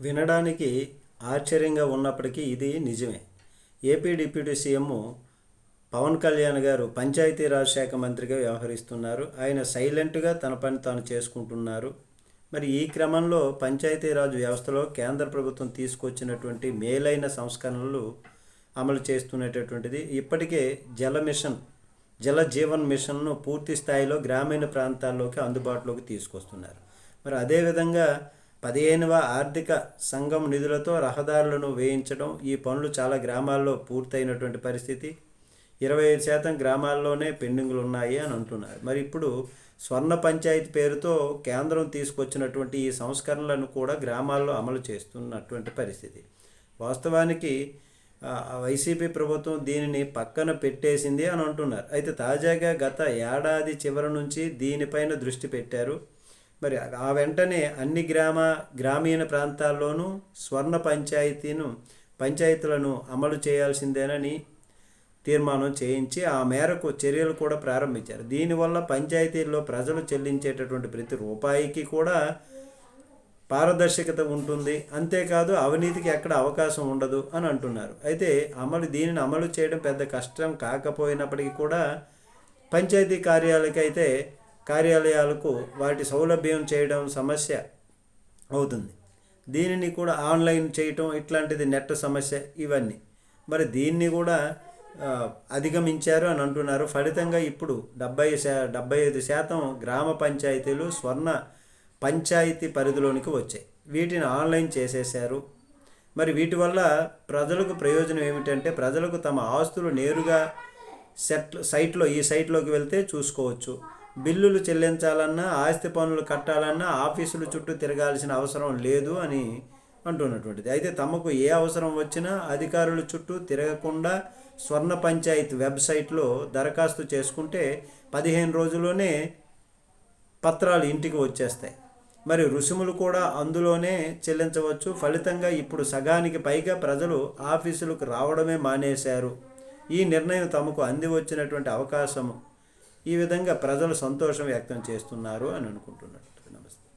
వినడానికి ఆశ్చర్యంగా ఉన్నప్పటికీ ఇది నిజమే. AP deputy CM Pawan Kalyan garu Panchayati శాఖ మంత్రిగా వ్యవహరిస్తున్నారు. ఆయన సైలెంట్గా తన పని తాను చేసుకుంటున్నారు. మరి ఈ క్రమంలో పంచాయతీరాజ్ వ్యవస్థలో కేంద్ర ప్రభుత్వం తీసుకొచ్చినటువంటి మేలైన సంస్కరణలు అమలు చేస్తున్నటువంటిది ఇప్పటికే జల మిషన్ జల జీవన్ మిషన్ను పూర్తి స్థాయిలో గ్రామీణ ప్రాంతాల్లోకి అందుబాటులోకి తీసుకొస్తున్నారు. మరి అదేవిధంగా పదిహేనవ ఆర్థిక సంఘం నిధులతో రహదారులను వేయించడం ఈ పనులు చాలా గ్రామాల్లో పూర్తయినటువంటి పరిస్థితి. ఇరవై ఐదు శాతం గ్రామాల్లోనే పెండింగులు ఉన్నాయి అని అంటున్నారు. మరి ఇప్పుడు స్వర్ణ పంచాయతీ పేరుతో కేంద్రం తీసుకొచ్చినటువంటి ఈ సంస్కరణలను కూడా గ్రామాల్లో అమలు చేస్తున్నటువంటి పరిస్థితి. వాస్తవానికి వైసీపీ ప్రభుత్వం దీనిని పక్కన పెట్టేసింది అని అంటున్నారు. అయితే తాజాగా గత ఏడాది చివరి నుంచి దీనిపైన దృష్టి పెట్టారు. మరి ఆ వెంటనే అన్ని గ్రామ గ్రామీణ ప్రాంతాల్లోనూ స్వర్ణ పంచాయతీను పంచాయతీలను అమలు చేయాల్సిందేనని తీర్మానం చేయించి ఆ మేరకు చర్యలు కూడా ప్రారంభించారు. దీనివల్ల పంచాయతీల్లో ప్రజలు చెల్లించేటటువంటి ప్రతి రూపాయికి కూడా పారదర్శకత ఉంటుంది. అంతేకాదు అవినీతికి ఎక్కడ అవకాశం ఉండదు అని అంటున్నారు. అయితే అమలు దీనిని అమలు చేయడం పెద్ద కష్టం కాకపోయినప్పటికీ కూడా పంచాయతీ కార్యాలకైతే కార్యాలయాలకు వాటి సౌలభ్యం చేయడం సమస్య అవుతుంది. దీనిని కూడా ఆన్లైన్ చేయటం ఇట్లాంటిది నెట్ సమస్య ఇవన్నీ. మరి దీన్ని కూడా అధిగమించారు అని అంటున్నారు. ఫలితంగా ఇప్పుడు డెబ్బై శా డెబ్బై ఐదు శాతం గ్రామ పంచాయతీలు స్వర్ణ పంచాయతీ పరిధిలోనికి వచ్చాయి. వీటిని ఆన్లైన్ చేసేశారు. మరి వీటి వల్ల ప్రజలకు ప్రయోజనం ఏమిటంటే ప్రజలకు తమ ఆస్తులు నేరుగా సెట్ సైట్లో ఈ సైట్లోకి వెళ్తే చూసుకోవచ్చు. బిల్లులు చెల్లించాలన్నా ఆస్తి పనులు కట్టాలన్నా ఆఫీసుల చుట్టూ తిరగాల్సిన అవసరం లేదు అని అంటున్నటువంటిది. అయితే తమకు ఏ అవసరం వచ్చినా అధికారుల చుట్టూ తిరగకుండా స్వర్ణ పంచాయత్ వెబ్సైట్లో దరఖాస్తు చేసుకుంటే పదిహేను రోజుల్లోనే పత్రాలు ఇంటికి వచ్చేస్తాయి. మరి రుసుములు కూడా అందులోనే చెల్లించవచ్చు. ఫలితంగా ఇప్పుడు సగానికి పైగా ప్రజలు ఆఫీసులకు రావడమే మానేశారు. ఈ నిర్ణయం తమకు అంది వచ్చినటువంటి అవకాశము. ఈ విధంగా ప్రజలు సంతోషం వ్యక్తం చేస్తున్నారు అని అనుకుంటున్నట్టు నమస్తే.